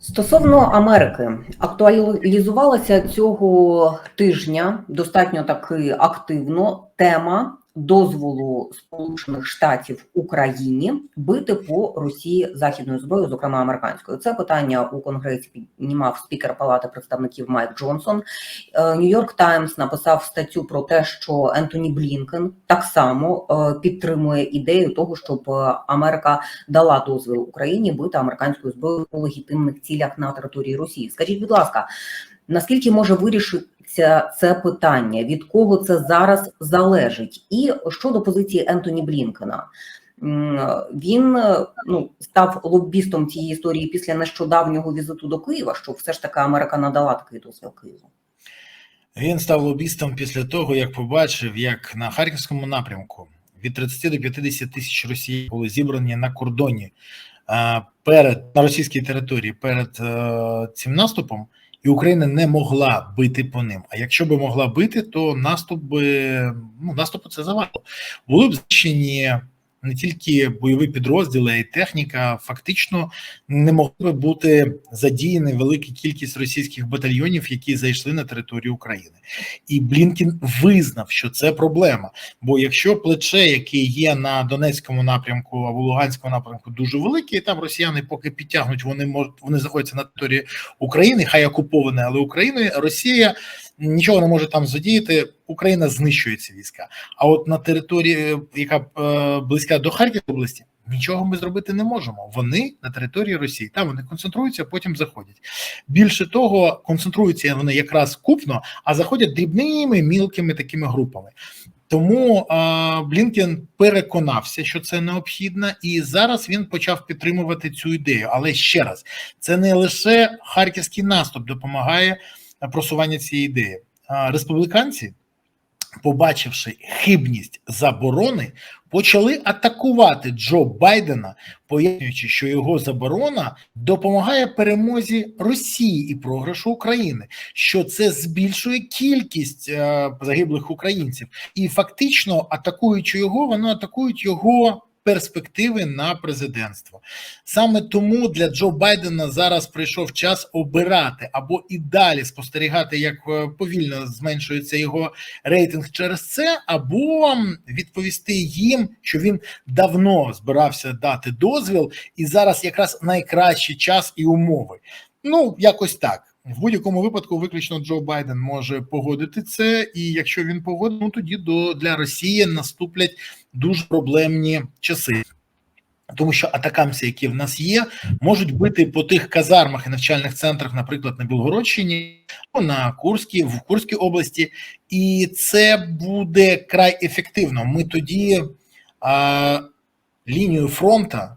Стосовно Америки, актуалізувалася цього тижня достатньо таки активно тема дозволу Сполучених Штатів Україні бити по Росії західною зброєю, зокрема американською. Це питання у конгресі піднімав спікер Палати представників Майк Джонсон. Нью-Йорк Таймс написав статтю про те, що Ентоні Блінкен так само е, підтримує ідею того, щоб е, Америка дала дозвіл Україні бити американською зброєю у легітимних цілях на території Росії. Скажіть, будь ласка, наскільки може вирішитися це питання? Від кого це зараз залежить? І щодо позиції Ентоні Блінкена. Він ну став лоббістом цієї історії після нещодавнього візиту до Києва, що все ж таки Америка надала такий дозвіл Києву. Він став лобістом після того, як побачив, як на харківському напрямку від 30 до 50 тисяч росіян були зібрані на кордоні перед на російській території перед е, цим наступом, і Україна не могла бити по ним. А якщо би могла бити, то наступ би ну наступу це завадило. Були б знищені не тільки бойові підрозділи, а й техніка. Фактично не могли бути задіяні велика кількість російських батальйонів, які зайшли на територію України. І Блінкін визнав, що це проблема. Бо якщо плече, яке є на Донецькому напрямку або Луганському напрямку, дуже велике, і там росіяни поки підтягнуть, вони можуть вони знаходяться на території України, хай окуповане, але Україною Росія нічого не може там задіяти. Україна знищує ці війська. А от на території, яка е, близька до Харківської області, нічого ми зробити не можемо. Вони на території Росії там вони концентруються, потім заходять. Більше того, концентруються вони якраз купно, а заходять дрібними мілкими такими групами. Тому а, Блінкен переконався, що це необхідно, і зараз він почав підтримувати цю ідею. Але ще раз, це не лише харківський наступ допомагає просування цієї ідеї. Республіканці, побачивши хибність заборони, почали атакувати Джо Байдена, пояснюючи, що його заборона допомагає перемозі Росії і програшу України, що це збільшує кількість е, загиблих українців, і фактично атакуючи його, вони атакують його. Перспективи на президентство саме тому для Джо Байдена зараз прийшов час обирати або і далі спостерігати, як е, повільно зменшується його рейтинг через це, або відповісти їм, що він давно збирався дати дозвіл, і зараз якраз найкращий час і умови. Ну якось так. В будь-якому випадку виключно Джо Байден може погодити це, і якщо він погодить, ну тоді до для Росії наступлять дуже проблемні часи. Тому що атакамці, які в нас є, можуть бити по тих казармах і навчальних центрах, наприклад, на Білгородщині, на Курській, в Курській області, і це буде край ефективно. Ми тоді а, лінію фронта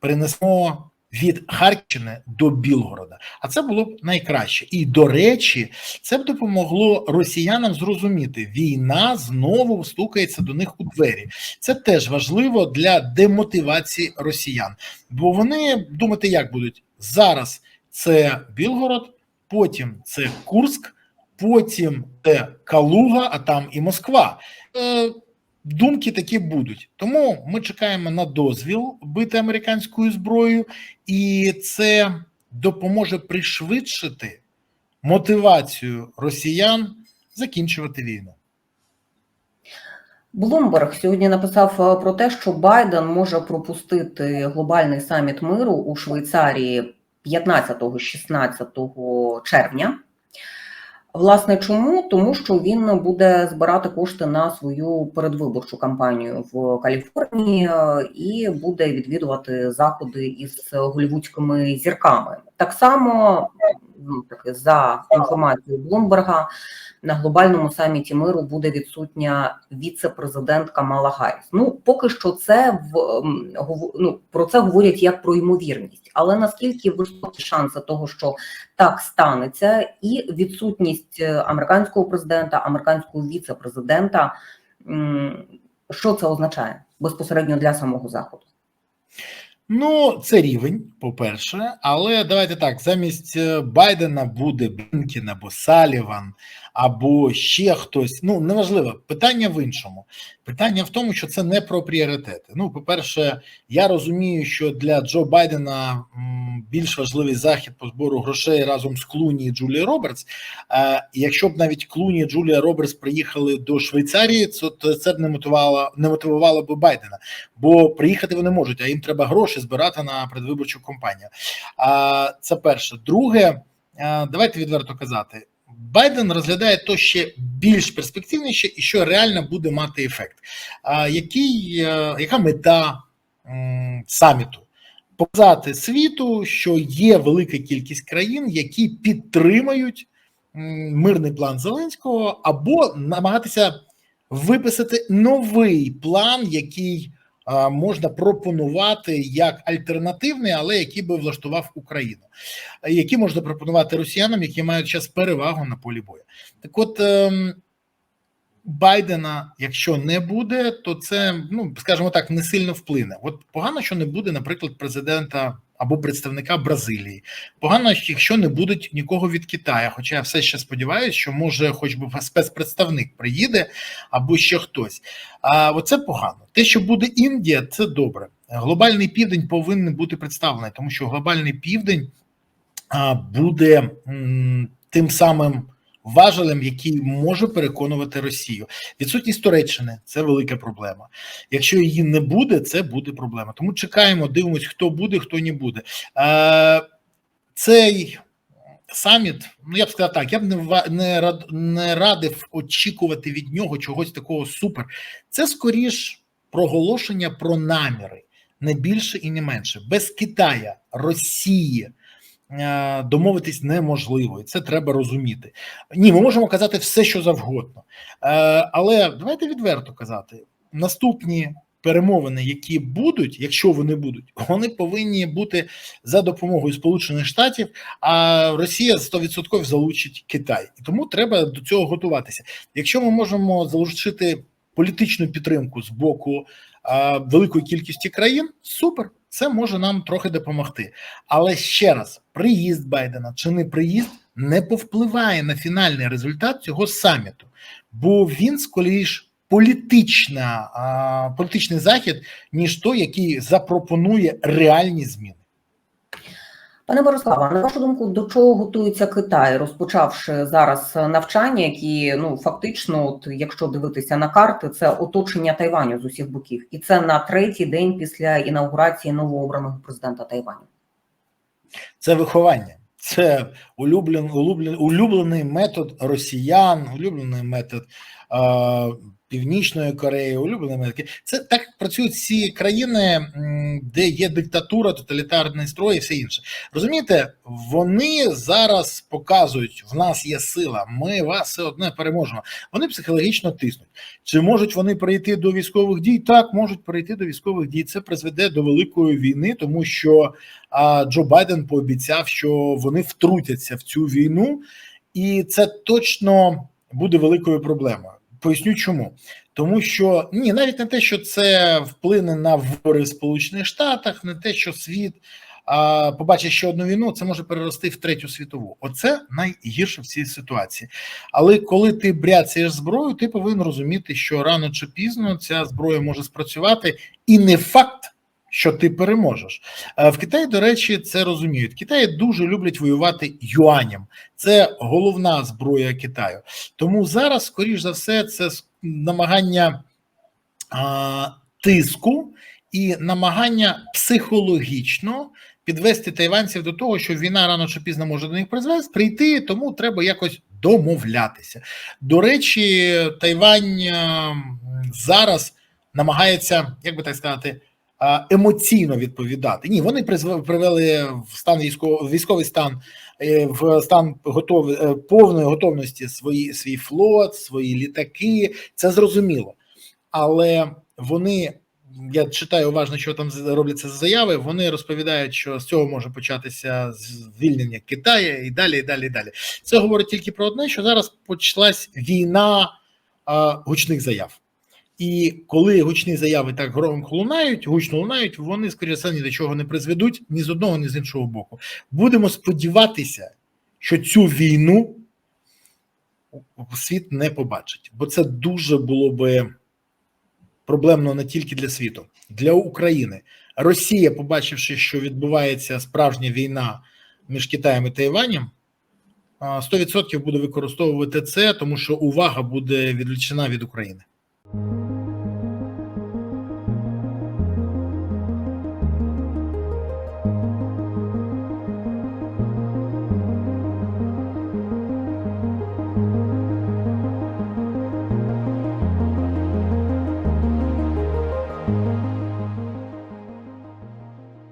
перенесемо від Харківщини до Білгорода, а це було б найкраще. І до речі, це б допомогло росіянам зрозуміти, війна знову стукається до них у двері. Це теж важливо для демотивації росіян, бо вони думати, як будуть зараз. Це Білгород, потім це Курск, потім це Калуга, а там і Москва. Е, Думки такі будуть, тому ми чекаємо на дозвіл бити американською зброєю, і це допоможе пришвидшити мотивацію росіян закінчувати війну. Блумберг сьогодні написав про те, що Байден може пропустити глобальний саміт миру у Швейцарії 15-16 червня. Власне, чому? Тому що він буде збирати кошти на свою передвиборчу кампанію в Каліфорнії е, і буде відвідувати заходи із голівудськими зірками. Так само, ну, таки за інформацією Блумберга, на глобальному саміті миру буде відсутня віце-президент Камала Гарріс. Ну, поки що, це в ну, про це говорять як про ймовірність, але наскільки високі шанси того, що так станеться, і відсутність американського президента, американського Ну, це рівень, по-перше, але давайте так: замість е, Байдена буде Блінкін або Саліван, або ще хтось. Ну, неважливо. Питання в іншому. Питання в тому, що це не про пріоритети. Ну, по-перше, я розумію, що для Джо Байдена більш важливий захід по збору грошей разом з Клуні і Джулією Робертс. Е, якщо б навіть Клуні і Джулія Робертс приїхали до Швейцарії, то, це б не мотивувало, не мотивувало б Байдена, бо приїхати вони можуть, а їм треба гроші збирати на предвиборчу кампанію. А це перше. Друге, е, давайте відверто казати. Байден розглядає то ще більш перспективніше і що реально буде мати ефект. А який, е, яка мета саміту? Показати світу, що є велика кількість країн, які підтримують мирний план Зеленського, або намагатися виписати новий план, який можна пропонувати як альтернативний, але який би влаштував Україну, які можна пропонувати росіянам, які мають час перевагу на полі бою. Так, от ем, Байдена, якщо не буде, то це ну скажімо так, не сильно вплине. От погано, що не буде, наприклад, президента або представника Бразилії. Погано, якщо не будуть нікого від Китаю. Хоча я все ще сподіваюся, що може, хоч би спецпредставник приїде або ще хтось. А оце погано. Те, що буде Індія, це добре. Глобальний південь повинен бути представлений, тому що глобальний південь буде тим самим важелем, який може переконувати Росію. Відсутність Туреччини це велика проблема. Якщо її не буде, це буде проблема. Тому чекаємо, дивимось, хто буде, хто не буде. Е, Цей саміт, ну я б сказав так, я б не не не радив очікувати від нього чогось такого супер. Це скоріш проголошення про наміри, не більше і не менше. Без Китая, Росії. Е, Домовитись неможливо, і це треба розуміти. Ні, ми можемо казати все, що завгодно, Е, але давайте відверто казати: наступні перемовини, які будуть, якщо вони будуть, вони повинні бути за допомогою Сполучених Штатів, а Росія 100% залучить Китай, і тому треба до цього готуватися. Якщо ми можемо залучити політичну підтримку з боку великої кількості країн, супер, це може нам трохи допомогти. Але ще раз, приїзд Байдена чи не приїзд не повпливає на фінальний результат цього саміту, бо він скоріш політична, а, політичний захід, ніж той, який запропонує реальні зміни. Пане Бориславе, на вашу думку, до чого готується Китай, розпочавши зараз навчання, які ну фактично, от якщо дивитися на карти, це оточення Тайваню з усіх боків, і це на третій день після інаугурації новообраного президента Тайваню. Це виховання. Це улюблений, улюблений, улюблений метод росіян, улюблений метод е, Північної Кореї, улюблений метод. Це так працюють всі країни, де є диктатура, тоталітарний строй і все інше. Розумієте, вони зараз показують: в нас є сила, ми вас все одне переможемо. Вони психологічно тиснуть. Чи можуть вони перейти до військових дій? Так, можуть перейти до військових дій. Це призведе до великої війни, тому що а, Джо Байден пообіцяв, що вони втрутяться в цю війну, і це точно буде великою проблемою. Поясню, чому тому, що ні, навіть не те, що це вплине на вибори в Сполучених Штатах, не те, що світ а, побачить ще одну війну, це може перерости в третю світову. Оце найгірше в цій ситуації. Але коли ти бряцаєш зброю, ти повинен розуміти, що рано чи пізно ця зброя може спрацювати, і не факт. Що ти переможеш Е, в Китаї, до речі, це розуміють. Китаї дуже люблять воювати юаням. Це головна зброя Китаю. Тому зараз, скоріш за все, це намагання а, тиску і намагання психологічно підвести тайванців до того, що війна рано чи пізно може до них призвести, прийти, тому треба якось домовлятися. До речі, Тайвань зараз намагається, як би так сказати, емоційно відповідати. Ні, вони привели в стан військовий військовий стан е, в стан готов, е, повної готовності свої свій флот, свої літаки. Це зрозуміло, але вони. Я читаю уважно, що там робляться за заяви. Вони розповідають, що з цього може початися звільнення Китаю і далі, і далі, і далі. Це говорить тільки про одне: що зараз почалась війна а, гучних заяв. І коли гучні заяви так громко лунають, гучно лунають, вони скоріше ні до чого не призведуть ні з одного, ні з іншого боку. Будемо сподіватися, що цю війну світ не побачить, бо це дуже було би проблемно не тільки для світу, для України. Росія, побачивши, що відбувається справжня війна між Китаєм і Тайванем, а, 100% буде використовувати це, тому що увага буде відвлечена від України.